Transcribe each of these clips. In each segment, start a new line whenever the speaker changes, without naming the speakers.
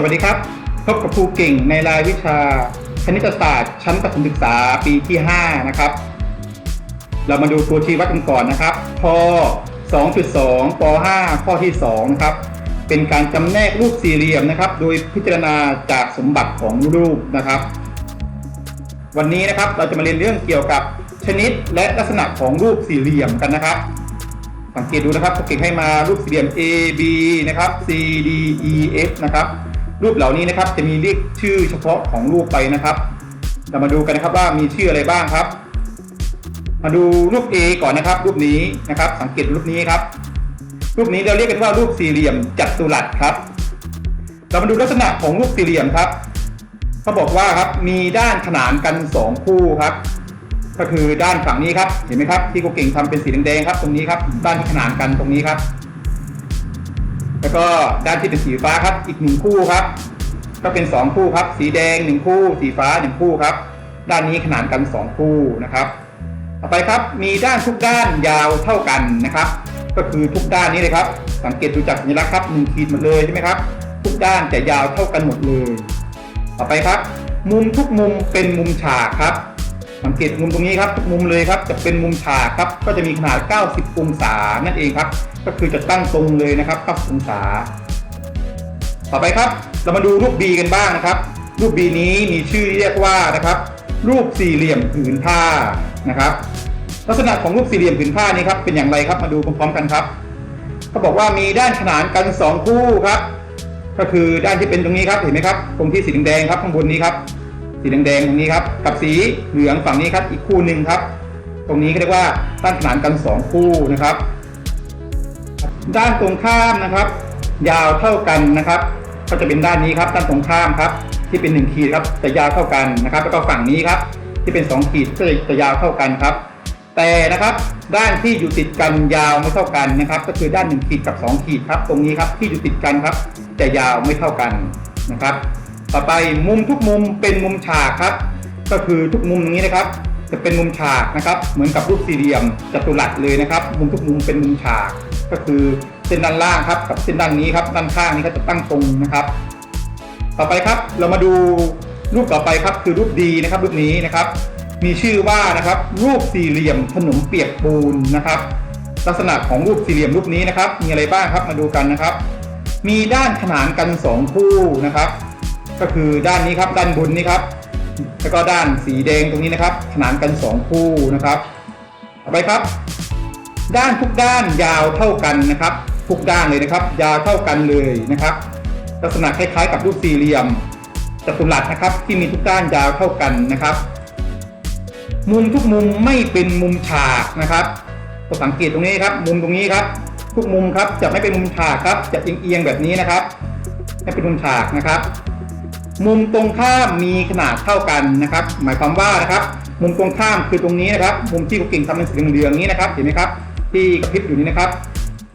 สวัสดีครับ พบกับครูเก่งในรายวิชา คณิตศาสตร์ชั้นประถมศึกษาปีที่ 5 นะครับ เรามาดูตัวชี้วัดกันก่อนนะครับข้อ2.2ป .5 ข้อที่ 2 นะครับ เป็นการจำแนกรูปสี่เหลี่ยมนะครับ โดยพิจารณาจากสมบัติของรูปนะครับ วันนี้นะครับเราจะมาเรียนเรื่องเกี่ยวกับชนิดและลักษณะของรูปสี่เหลี่ยมกันนะครับ สังเกตดูนะครับเก่งให้มารูปสี่เหลี่ยม A B นะครับ C D E F นะครับ รูปเหล่านี้นะครับจะมีเรียกชื่อเฉพาะของรูปไปนะครับ เรามาดูกันนะครับว่ามีชื่ออะไรบ้างครับ มาดูรูป A ก่อนนะครับ รูปนี้นะครับ สังเกตรูปนี้ครับ รูปนี้เราเรียกกันว่ารูปสี่เหลี่ยมจัตุรัสครับ เรามาดูลักษณะของรูปสี่เหลี่ยมครับเขาบอกว่าครับมีด้านขนานกันสองคู่ครับ ก็คือด้านฝั่งนี้ครับ เห็นไหมครับที่กูเก่งทำเป็นสีแดงๆครับ ตรงนี้ครับ ด้านที่ขนานกันตรงนี้ครับ แล้วก็ด้านที่เป็นสีฟ้าครับ อีกหนึ่งคู่ครับ ก็เป็นสองคู่ครับ สีแดงหนึ่งคู่ สีฟ้าหนึ่งคู่ครับ ด้านนี้ขนานกันสองคู่นะครับ ต่อไปครับ มีด้านทุกด้านยาวเท่ากันนะครับ ก็คือทุกด้านนี้เลยครับ สังเกตดูจากสัญลักษณ์ครับหนึ่งขีดหมดเลยใช่ไหมครับ ทุกด้านจะยาวเท่ากันหมดเลย ต่อไปครับ มุมทุกมุมเป็นมุมฉากครับ สังเกตมุมตรงนี้ครับทุกมุมเลยครับจะเป็นมุมฉากครับ ก็จะมีขนาด 90 องศานั่นเองครับ ก็คือจะตั้งตรงเลยนะครับ90องศา ต่อไปครับ เรามาดูรูป B กันบ้างนะครับ รูป B นี้มีชื่อเรียกว่านะครับ รูปสี่เหลี่ยมผืนผ้านะครับ ลักษณะของรูปสี่เหลี่ยมผืนผ้านี้ครับเป็นอย่างไรครับมาดูพร้อมๆกันครับเขาบอกว่ามีด้านขนานกันสองคู่ครับ ก็คือด้านที่เป็นตรงนี้ครับเห็นไหมครับตรงที่สีแดงครับข้างบนนี้ครับ สีแดงๆตรงนี้ครับ กับสีเหลืองฝั่งนี้ครับ อีกคู่หนึ่งครับ ตรงนี้ก็เรียกว่าด้านขนานกันสองคู่นะครับ ด้านตรงข้ามนะครับ ยาวเท่ากันนะครับ ก็จะเป็นด้านนี้ครับ ด้านตรงข้ามครับ ที่เป็นหนึ่งขีดครับจะยาวเท่ากันนะครับ แล้วก็ฝั่งนี้ครับ ที่เป็นสองขีดก็จะยาวเท่ากันครับ แต่นะครับด้านที่อยู่ติดกันยาวไม่เท่ากันนะครับ ก็คือด้านหนึ่งขีดกับสองขีดครับ ตรงนี้ครับที่อยู่ติดกันครับ จะยาวไม่เท่ากันนะครับ ต่อไปมุมทุกมุมเป็นมุมฉากครับ ก็คือทุกมุมตรงนี้นะครับ จะเป็นมุมฉากนะครับ เหมือนกับรูปสี่เหลี่ยมจัตุรัสเลยนะครับ มุมทุกมุมเป็นมุมฉาก ก็คือเส้นด้านล่างครับกับเส้นด้านนี้ครับด้านข้างนี้ก็จะตั้งตรงนะครับ ต่อไปครับเรามาดูรูปต่อไปครับคือรูปดีนะครับรูปนี้นะครับ มีชื่อว่านะครับรูปสี่เหลี่ยมขนมเปียกปูนนะครับ ลักษณะของรูปสี่เหลี่ยมรูปนี้นะครับ มีอะไรบ้างครับมาดูกันนะครับ มีด้านขนานกันสองคู่นะครับ ก็คือด้านนี้ครับด้านบนนี้ครับ แล้วก็ด้านสีแดงตรงนี้นะครับ ขนานกันสองคู่นะครับต่อไปครับ ด้านทุกด้านยาวเท่ากันนะครับ ทุกด้านเลยนะครับ ยาวเท่ากันเลยนะครับ ลักษณะคล้ายๆ กับรูปสี่เหลี่ยมจัตุรัสนะครับ ที่มีทุกด้านยาวเท่ากันนะครับ มุมทุกมุมไม่เป็นมุมฉากนะครับก็สังเกตตรงนี้ครับ มุมตรงนี้ครับ ทุกมุมครับจะไม่เป็นมุมฉากครับ จะเอียงๆแบบนี้นะครับไม่เป็นมุมฉากนะครับ มุมตรงข้ามมีขนาดเท่ากันนะครับ หมายความว่านะครับ มุมตรงข้ามคือตรงนี้นะครับ มุมที่คุณเก่งทำเป็นสีเหลืองๆนี้นะครับเห็นไหมครับที่กระพริบอยู่นี้นะครับ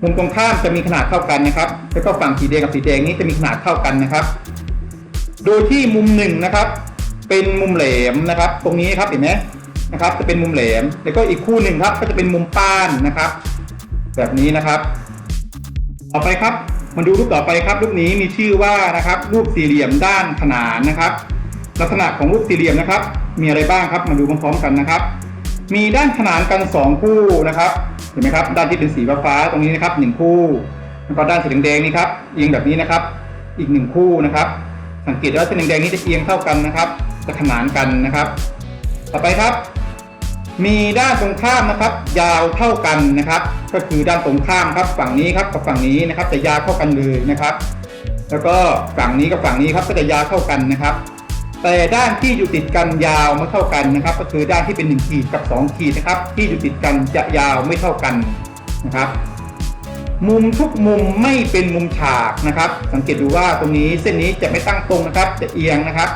มุมตรงข้ามจะมีขนาดเท่ากันนะครับแล้วก็ฝั่งสีแดงกับสีแดงนี้จะมีขนาดเท่ากันนะครับ โดยที่มุมหนึ่งนะครับ เป็นมุมแหลมนะครับ ตรงนี้ครับเห็นไหมนะครับ จะเป็นมุมแหลม แล้วก็อีกคู่หนึ่งครับ ก็จะเป็นมุมป้านนะครับ แบบนี้นะครับ ต่อไปครับ มาดูรูปต่อไปครับรูปนี้มีชื่อว่านะครับรูปสี่เหลี่ยมด้านขนานนะครับ ลักษณะของรูปสี่เหลี่ยมนะครับ มีอะไรบ้างครับมาดูพร้อมๆกันนะครับ มีด้านขนานกันสองคู่นะครับเห็นไหมครับด้านที่เป็นสีฟ้าตรงนี้นะครับหนึ่งคู่ แล้วก็ด้านสีแดงๆนี่ครับเอียงแบบนี้นะครับ อีกหนึ่งคู่นะครับ สังเกตว่าเส้นแดงๆนี้จะเอียงเท่ากันนะครับจะขนานกันนะครับ ต่อไปครับ มีด้านตรงข้ามนะครับ ยาวเท่ากันนะครับ ก็คือด้านตรงข้ามครับฝั่งนี้ครับกับฝั่งนี้นะครับจะยาวเท่ากันเลยนะครับ แล้วก็ฝั่งนี้กับฝั่งนี้ครับก็จะยาวเท่ากันนะครับ แต่ด้านที่อยู่ติดกันยาวไม่เท่ากันนะครับ ก็คือด้านที่เป็น 1 ขีดกับ 2 ขีดนะครับ ที่อยู่ติดกันจะยาวไม่เท่ากันนะครับ มุมทุกมุมไม่เป็นมุมฉากนะครับ สังเกตดูว่าตรงนี้เส้นนี้จะไม่ตั้งตรงนะครับ จะเอียงนะครับ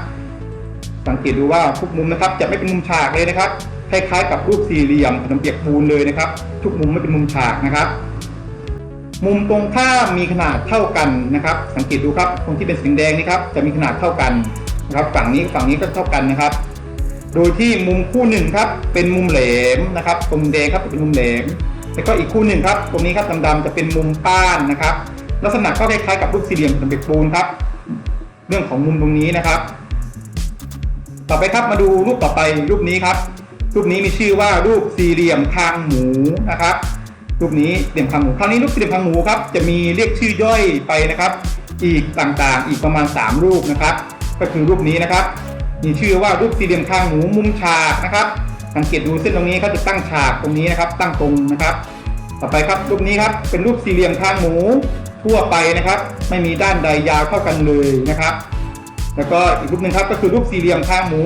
สังเกตดูว่าทุกมุมนะครับ จะไม่เป็นมุมฉากเลยนะครับ คล้ายๆ กับรูปสี่เหลี่ยมขนมเปียกปูนเลยนะครับ ทุกมุมไม่เป็นมุมฉากนะครับ มุมตรงข้ามมีขนาดเท่ากันนะครับ สังเกตดูครับตรงที่เป็นสีแดงนี่ครับจะมีขนาดเท่ากันนะครับ ฝั่งนี้ฝั่งนี้ก็เท่ากันนะครับ โดยที่มุมคู่หนึ่งครับเป็นมุมแหลมนะครับตรงแดงครับจะเป็นมุมแหลมแล้วก็อีกคู่หนึ่งครับ ตรงนี้ครับดำๆจะเป็นมุมป้านนะครับ ลักษณะก็คล้ายๆกับรูปสี่เหลี่ยมขนมเปียกปูนครับ เรื่องของมุมตรงนี้นะครับ ต่อไปครับมาดูรูปต่อไปรูปนี้ครับ รูปนี้มีชื่อว่ารูปสี่เหลี่ยมคางหมูนะครับ รูปนี้เหลี่ยมคางหมูคราวนี้รูปสี่เหลี่ยมคางหมูครับจะมีเรียกชื่อย่อยไปนะครับ อีกต่างๆ อีกประมาณ 3 รูปนะครับ ก็คือรูปนี้นะครับ มีชื่อว่ารูปสี่เหลี่ยมคางหมูมุมฉากนะครับ สังเกตดูเส้นตรงนี้เขาจะตั้งฉากตรงนี้นะครับ ตั้งตรงนะครับ ต่อไปครับรูปนี้ครับเป็นรูปสี่เหลี่ยมคางหมูทั่วไปนะครับ ไม่มีด้านใดยาวเท่ากันเลยนะครับ แล้วก็อีกรูปหนึ่งครับก็คือรูปสี่เหลี่ยมคางหมู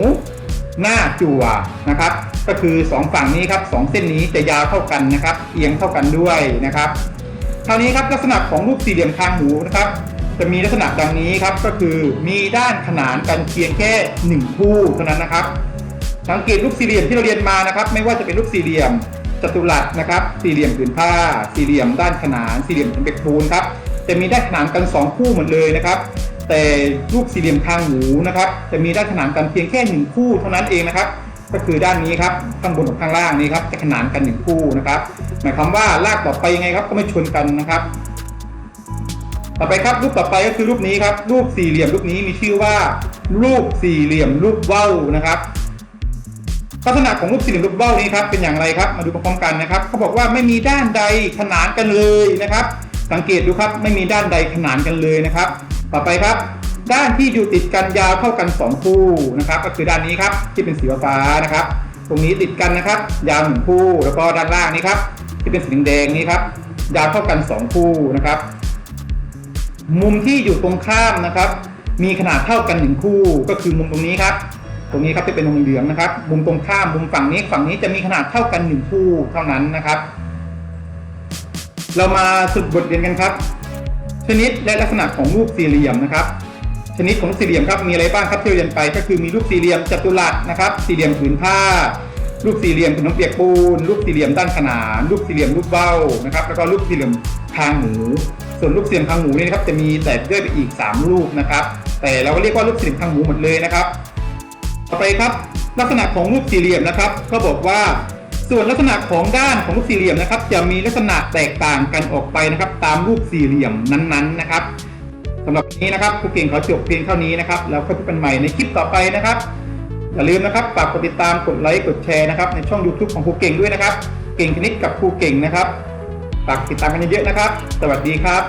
หน้าจั่วนะครับ ก็คือสองฝั่งนี้ครับสองเส้นนี้จะยาวเท่ากันนะครับ เอียงเท่ากันด้วยนะครับคราวนี้ครับลักษณะของรูปสี่เหลี่ยมคางหมูนะครับ จะมีลักษณะดังนี้ครับก็คือมีด้านขนานกันเพียงแค่หนึ่งคู่เท่านั้นนะครับ สังเกตรูปสี่เหลี่ยมที่เราเรียนมานะครับ ไม่ว่าจะเป็นรูปสี่เหลี่ยมจัตุรัสนะครับ สี่เหลี่ยมผืนผ้า สี่เหลี่ยมด้านขนาน สี่เหลี่ยมเป็นเบ็กปูนครับจะมีด้านขนานกันสองคู่หมดเลยนะครับ แต่รูปสี่เหลี่ยมคางหมูนะครับ จะมีด้านขนานกันเพียงแค่หนึ่งคู่เท่านั้นเองนะครับ ก็คือด้านนี้ครับข้างบนกับข้างล่างนี้ครับจะขนานกันหนึ่งคู่นะครับ หมายความว่าลากต่อไปยังไงครับก็ไม่ชนกันนะครับ ต่อไปครับรูปต่อไปก็คือรูปนี้ครับ รูปสี่เหลี่ยมรูปนี้มีชื่อว่า รูปสี่เหลี่ยมรูปว้าวนะครับลักษณะของรูปสี่เหลี่ยมรูปเบ้านี้ครับเป็นอย่างไรครับมาดูพร้อมกันนะครับเขาบอกว่าไม่มีด้านใดขนานกันเลยนะครับ สังเกตดูครับไม่มีด้านใดขนานกันเลยนะครับ ต่อไปครับ ด้านที่อยู่ติดกันยาวเท่ากันสองคู่นะครับ ก็คือด้านนี้ครับที่เป็นสีฟ้านะครับ ตรงนี้ติดกันนะครับ ยาวหนึ่งคู่แล้วก็ด้านล่างนี้ครับ ที่เป็นสีแดงนี้ครับยาวเท่ากันสองคู่นะครับ มุมที่อยู่ตรงข้ามนะครับ มีขนาดเท่ากันหนึ่งคู่ ก็คือมุมตรงนี้ครับ ตรงนี้ครับจะเป็นวงเหลืองนะครับ มุมตรงข้ามมุมฝั่งนี้ฝั่งนี้จะมีขนาดเท่ากันหนึ่งคู่เท่านั้นนะครับ เรามาฝึกบทเรียนกันครับ นิดและลักษณะของรูปสี่เหลี่ยมนะครับ ชนิดของสี่เหลี่ยมครับมีอะไรบ้างครับที่เราเรียนไป ก็คือมีรูปสี่เหลี่ยมจัตุรัสนะครับ สี่เหลี่ยมผืนผ้า รูปสี่เหลี่ยมขนมเปียกปูน รูปสี่เหลี่ยมด้านขนาน รูปสี่เหลี่ยมรูปเบ้านะครับ แล้วก็รูปสี่เหลี่ยมคางหมู ส่วนรูปสี่เหลี่ยมคางหมูนี่นะครับจะมีแต่ด้วยไปอีก 3 รูปนะครับ แต่เราก็เรียกว่ารูปสี่เหลี่ยมคางหมูหมดเลยนะครับ ต่อไปครับ ลักษณะของรูปสี่เหลี่ยมนะครับ ก็บอกว่า ส่วนลักษณะของด้านของรูปสี่เหลี่ยมนะครับ จะมีลักษณะแตกต่างกันออกไปนะครับ ตามรูปสี่เหลี่ยมนั้นๆนะครับสำหรับนนี้นะครับครูเก่งขอจบเพียงเท่านี้นะครับแล้วค่อยพบกันใหม่ในคลิปต่อไปนะครับอย่าลืมนะครับฝากกดติดตามกดไลค์กดแชร์นะครับในช่อง YouTube ของครูเก่งด้วยนะครับ เก่งคณิตกับครูเก่งนะครับฝากติดตามกันเยอะๆนะครับ สวัสดีครับ